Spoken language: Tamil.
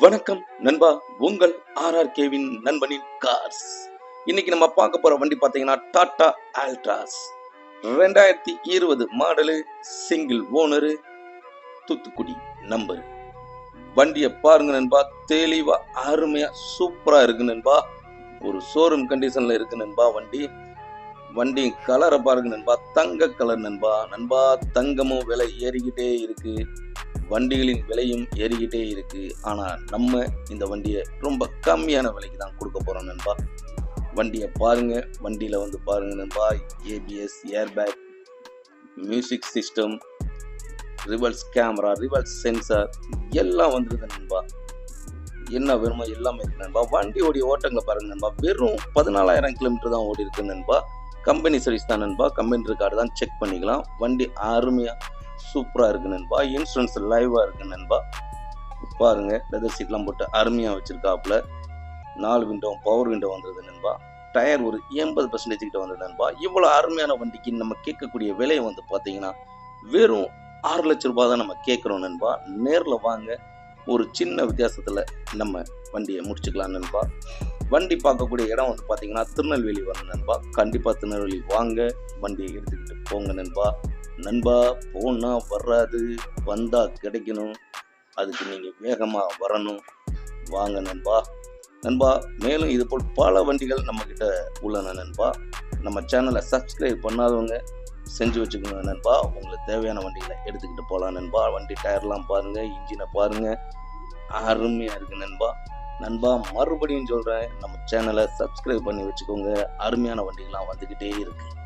வணக்கம் நண்பா. உங்கள் ஆர்ஆர்கேவின் நண்பனின் கார்ஸ் இன்னைக்கு நம்ம பார்க்க போற வண்டி பார்த்தீங்கன்னா டாடா ஆல்ட்ராஸ் ரெண்டாயிரத்தி இருபது model single owner Thoothukudi number வண்டியை பாருங்க நண்பா. தெளிவா அருமையா சூப்பரா இருக்கு நண்பா. ஒரு ஷோரூம் கண்டிஷன்ல இருக்கு நண்பா வண்டி. வண்டி கலரை பாருங்க நண்பா. தங்க கலர் நண்பா. நண்பா தங்கமும் விலை ஏறிக்கிட்டே இருக்கு. வண்டிகளின் விலையும் ஏறிக்கிட்டே இருக்கு. ஆனா நம்ம இந்த வண்டியை ரொம்ப கம்மியான விலைக்கு தான் கொடுக்க போறோம் நண்பா. வண்டியை பாருங்க வண்டியில வந்து பாருங்க நண்பா. ABS airbag music system reverse camera reverse sensor எல்லாம் வந்துருது நண்பா. என்ன வேணுமோ எல்லாமே இருக்கு நண்பா. வண்டியோடைய ஓட்டங்களை பாருங்க நண்பா. வெறும் பதினாலாயிரம் கிலோமீட்டர் தான் ஓடி இருக்கு நண்பா. கம்பெனி சர்வீஸ் தான் நண்பா. கம்பெனி ரெக்கார்டு தான் செக் பண்ணிக்கலாம். வண்டி அருமையாக சூப்பராக இருக்கு நண்பா. இன்சூரன்ஸ் லைவாக இருக்கு நண்பா. பாருங்க லெதர் சீட்லாம் போட்டு அருமையாக வச்சிருக்காப்புல. நாலு விண்டோ பவர் விண்டோ வந்துருது நண்பா. டயர் ஒரு எண்பது பர்சன்டேஜ் கிட்ட வந்தது நண்பா. இவ்வளோ அருமையான வண்டிக்கு நம்ம கேட்கக்கூடிய விலை வந்து பார்த்தீங்கன்னா வெறும் ஆறு லட்ச ரூபாய் தான் நம்ம கேட்குறோம் நண்பா. நேரில் வாங்க ஒரு சின்ன வித்தியாசத்தில் நம்ம வண்டியை முடிச்சுக்கலாம் நண்பா. வண்டி பார்க்கக்கூடிய இடம் வந்து பார்த்தீங்கன்னா திருநெல்வேலி வரணும் நண்பா. கண்டிப்பாக திருநெல்வேலி வாங்க வண்டியை எடுத்துக்கிட்டு போங்க நண்பா. நண்பா போனால் வராது. வந்தால் கிடைக்கணும். அதுக்கு நீங்கள் வேகமாக வரணும். வாங்க நண்பா. நண்பா மேலும் இது போல் பல வண்டிகள் நம்மக்கிட்ட உள்ளன நண்பா. நம்ம சேனலை சப்ஸ்கிரைப் பண்ணாதவங்க செஞ்சு வச்சுக்கோங்க நண்பா. உங்களுக்கு தேவையான வண்டிகளை எடுத்துக்கிட்டு போகலாம் நண்பா. வண்டி டயர்லாம் பாருங்கள் இன்ஜினை பாருங்கள் அருமையாக இருக்குது நண்பா. நண்பா மறுபடியும் சொல்கிறேன் நம்ம சேனலை சப்ஸ்கிரைப் பண்ணி வச்சுக்கோங்க. அருமையான வண்டிகள்லாம் வந்துக்கிட்டே இருக்குது